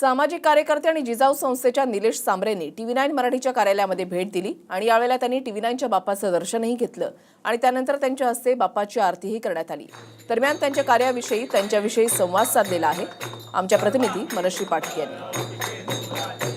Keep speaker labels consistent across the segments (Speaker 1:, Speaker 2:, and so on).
Speaker 1: सामाजिक कार्यकर्ते आणि जिजाऊ संस्थेच्या निलेश सांबरेंनी टीव्ही नाईन मराठीच्या कार्यालयामध्ये भेट दिली आणि यावेळेला त्यांनी टीव्ही नाईनच्या बाप्पाचं दर्शनही घेतलं आणि त्यानंतर त्यांच्या हस्ते बाप्पाची आरतीही करण्यात आली. दरम्यान त्यांच्या कार्याविषयी त्यांच्याविषयी संवाद साधलेला आहे. आमच्या प्रतिनिधी मनश्री पाठक यांनी.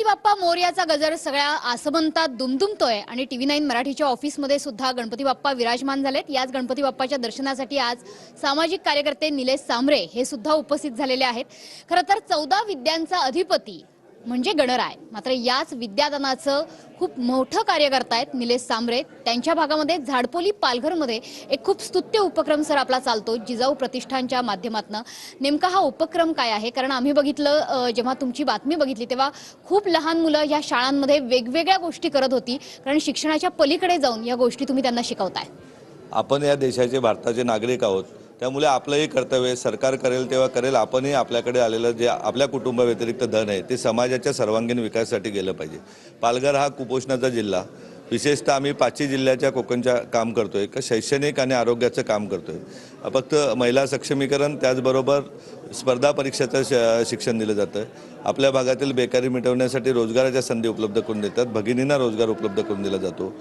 Speaker 2: गणपती बाप्पा मोर्याचा गजर सगळ्या आसमंतात दुमदुमतोय आणि टीव्ही नाईन मराठीच्या ऑफिसमध्ये सुद्धा गणपती बाप्पा विराजमान झालेत. याच गणपती बाप्पाच्या दर्शनासाठी आज सामाजिक कार्यकर्ते निलेश सांबरे हे सुद्धा उपस्थित झालेले आहेत. खरं तर चौदा विद्यांचा अधिपती म्हणजे गणराय. मात्र याच विद्यादानाचं खूप मोठं कार्य करतायत निलेश सांबरे त्यांच्या भागामध्ये झाडपोली पालघरमध्ये एक खूप स्तुत्य उपक्रम सर आपला चालतो जिजाऊ प्रतिष्ठानच्या माध्यमातून. नेमका हा उपक्रम काय आहे? कारण आम्ही बघितलं जेव्हा तुमची बातमी बघितली तेव्हा खूप लहान मुलं या शाळांमध्ये वेगवेगळ्या गोष्टी करत होती. कारण शिक्षणाच्या पलीकडे जाऊन या गोष्टी तुम्ही त्यांना शिकवताय.
Speaker 3: आपण या देशाचे भारताचे नागरिक आहोत. त्यामुळे आपलंही कर्तव्य सरकार करेल तेव्हा करेल. आपणही आपल्याकडे आलेलं जे आपल्या कुटुंबाव्यतिरिक्त धन आहे ते समाजाच्या सर्वांगीण विकासासाठी गेलं पाहिजे. पालघर हा कुपोषणाचा जिल्हा. विशेषतः आम्ही पाचही जिल्ह्याच्या कोकणच्या काम करतोय. का शैक्षणिक आणि आरोग्याचं काम करतोय. फक्त महिला सक्षमीकरण त्याचबरोबर स्पर्धा परीक्षेचं श शिक्षण दिलं जातं आपल्या भागातील बेकारी मिटवण्यासाठी रोजगाराच्या संधी उपलब्ध करून देतात. भगिनींना रोजगार उपलब्ध करून दिला जातो.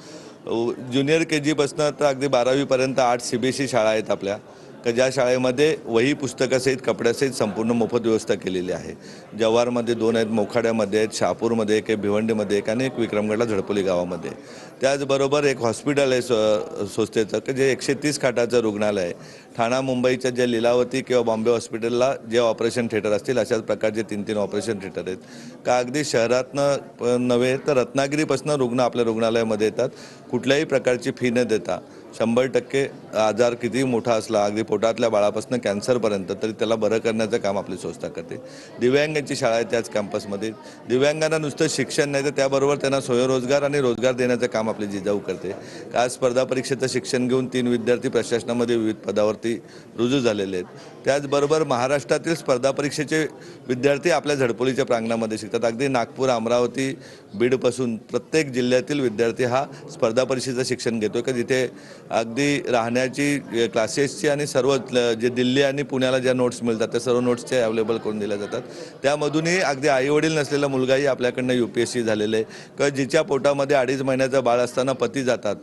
Speaker 3: ज्युनियर के जीपासनं तर अगदी बारावीपर्यंत आठ सी बी एस ई शाळा आहेत आपल्या. का ज्या शाळेमध्ये वही पुस्तकासहित कपड्यासहित संपूर्ण मोफत व्यवस्था केलेली आहे. जव्हारमध्ये दोन आहेत मोखाड्यामध्ये आहेत शहापूरमध्ये एक आहे भिवंडीमध्ये एक आणि एक विक्रमगडला झडपोली गावामध्ये. त्याचबरोबर एक हॉस्पिटल आहे स्व संस्थेचं की जे एकशे तीस खाटाचं रुग्णालय आहे. ठाणा मुंबईच्या ज्या लीलावती किंवा बॉम्बे हॉस्पिटलला जे ऑपरेशन थिएटर असतील अशाच प्रकारचे तीन तीन ऑपरेशन थिएटर आहेत. का अगदी शहरातनं नव्हे तर रत्नागिरीपासून रुग्ण आपल्या रुग्णालयामध्ये येतात. कुठल्याही प्रकारची फी न देता. शंभर टक्के आजार कितीही मोठा असला अगदी पोटातल्या बाळापासून कॅन्सरपर्यंत तरी त्याला बरं करण्याचं काम आपली संस्था करते. दिव्यांगांची शाळा आहे त्याच कॅम्पसमध्ये दिव्यांगांना नुसतं शिक्षण नाही तर त्याबरोबर त्यांना स्वयंरोजगार आणि रोजगार देण्याचं काम आपली जिजाऊ करते. का आज स्पर्धा परीक्षेचं शिक्षण घेऊन तीन विद्यार्थी प्रशासनामध्ये विविध पदावरती रुजू झालेले आहेत. त्याचबरोबर महाराष्ट्रातील स्पर्धा परीक्षेचे विद्यार्थी आपल्या झडपोलीच्या प्रांगणामध्ये शिकतात. अगदी नागपूर अमरावती बीडपासून प्रत्येक जिल्ह्यातील विद्यार्थी हा स्पर्धा परीक्षेचं शिक्षण घेतो का? जिथे अगदी राहण्याची क्लासेसची आणि सर्व जे दिल्ली आणि पुण्याला ज्या नोट्स मिळतात त्या सर्व नोट्सचे अवेलेबल करून दिल्या जातात. त्यामधूनही अगदी आईवडील नसलेला मुलगाही आपल्याकडनं यू पी एस सी झालेला आहे. किंवा जिच्या पोटामध्ये अडीच महिन्याचं बाळ असताना पती जातात.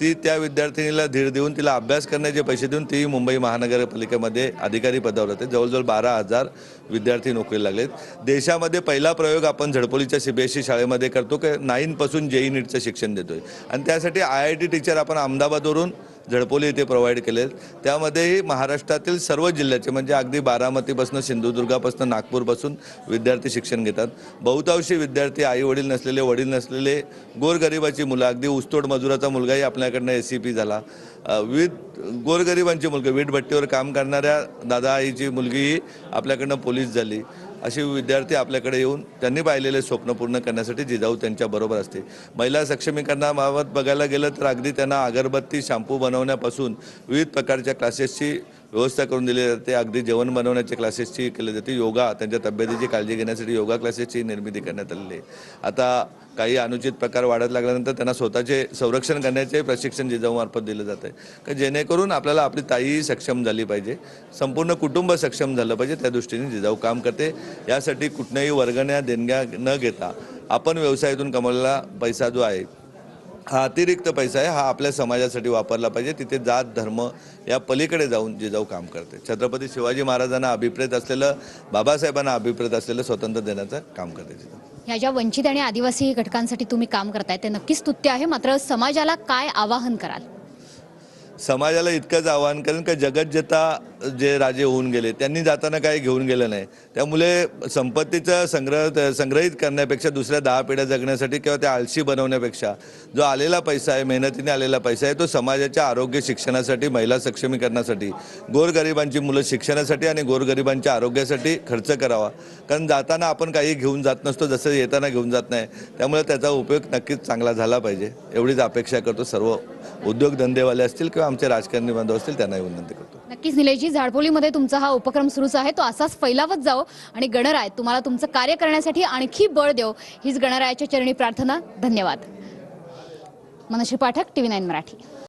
Speaker 3: ती त्या विद्यार्थिनीला धीर देऊन तिला अभ्यास करण्याचे पैसे देऊन ती मुंबई महानगरपालिकेमध्ये अधिकारी पदावर होते. जवळजवळ बारा हजार विद्यार्थी नोकरीला लागलेत. देशामध्ये पहिला प्रयोग आपण झडपोलीच्या सी बी एस ई शाळेमध्ये करतो की नाईनपासून जेई नीटचं शिक्षण देतोय. आणि त्यासाठी आय आय टी टीचर आपण अहमदाबादवरून झडपोली इथे प्रोव्हाइड केले त्यामध्येही महाराष्ट्रातील सर्व जिल्ह्याचे म्हणजे अगदी बारामतीपासून सिंधुदुर्गापासून नागपूरपासून विद्यार्थी शिक्षण घेतात. बहुतांशी विद्यार्थी आई वडील नसलेले वडील नसलेले गोरगरिबाची मुलं अगदी ऊसतोड मजुराचा मुलगाही आपल्याकडनं एस सी पी झाला. अ, विविध गोरगरिबांची मुलगी वीटभट्टीवर काम करणाऱ्या दादा आईची मुलगीही आपल्याकडनं पोलीस झाली. असे विद्यार्थी आपल्याकडे येऊन त्यांनी पाहिलेले स्वप्न पूर्ण करण्यासाठी जिजाऊ त्यांच्याबरोबर असते. महिला सक्षमीकरणाबाबत बघायला गेलं तर अगदी त्यांना अगरबत्ती शॅम्पू बनवण्यापासून विविध प्रकारच्या क्लासेसची व्यवस्था करून दिली जाते. अगदी जेवण बनवण्याच्या क्लासेसची केली जाते. योगा त्यांच्या तब्येतीची काळजी घेण्यासाठी योगा क्लासेसची निर्मिती करण्यात आलेली आहे. आता काही अनुचित प्रकार वाढत लागल्यानंतर त्यांना स्वतःचे संरक्षण करण्याचे प्रशिक्षण जिजाऊमार्फत दिलं जातं आहे का जेणेकरून आपल्याला आपली ताई सक्षम झाली पाहिजे संपूर्ण कुटुंब सक्षम झालं पाहिजे त्या दृष्टीने जिजाऊ काम करते. यासाठी कुठल्याही वर्गण्या देणग्या न घेता आपण व्यवसायातून कमवलेला पैसा जो आहे हा अतिरिक्त पैसा आहे हा आपल्या समाजासाठी वापरला पाहिजे. तिथे जात धर्म या पलीकडे जाऊन जिजाऊ काम करते. छत्रपती शिवाजी महाराजांना अभिप्रेत असलेलं बाबासाहेबांना अभिप्रेत असलेलं स्वातंत्र्य देण्याचं काम करते तिथं.
Speaker 2: ह्या ज्या वंचित आणि आदिवासी घटकांसाठी तुम्ही काम करताय ते नक्कीच स्तुत्य आहे. मात्र समाजाला काय आवाहन कराल?
Speaker 3: समाजाला इतकंच आव्हान करेन का जगज्जता जे राजे होऊन गेले त्यांनी जाताना काही घेऊन गेलं नाही. त्यामुळे संपत्तीचं संग्रह संग्रहित करण्यापेक्षा दुसऱ्या दहा पिढ्या जगण्यासाठी किंवा त्या आळशी बनवण्यापेक्षा जो आलेला पैसा आहे मेहनतीने आलेला पैसा आहे तो समाजाच्या आरोग्य शिक्षणासाठी महिला सक्षमीकरणासाठी गोरगरिबांची मुलं शिक्षणासाठी आणि गोरगरिबांच्या आरोग्यासाठी खर्च करावा. कारण जाताना आपण काही घेऊन जात नसतो जसं येताना घेऊन जात नाही. त्यामुळे त्याचा उपयोग नक्कीच चांगला झाला पाहिजे. एवढीच अपेक्षा करतो सर्व उद्योगधंदेवाले असतील किंवा आमचे राजकारणी बांधव असतील त्यांनाही विनंती करतो.
Speaker 2: नक्कीच निलेशजी झाडपोलीमध्ये तुमचा हा उपक्रम सुरूच आहे तो असाच फैलावत जाओ आणि गणराय तुम्हाला तुमचं कार्य करण्यासाठी आणखी बळ देव हीच गणरायाच्या चरणी प्रार्थना धन्यवाद. Manashree Pathak TV nine Marathi.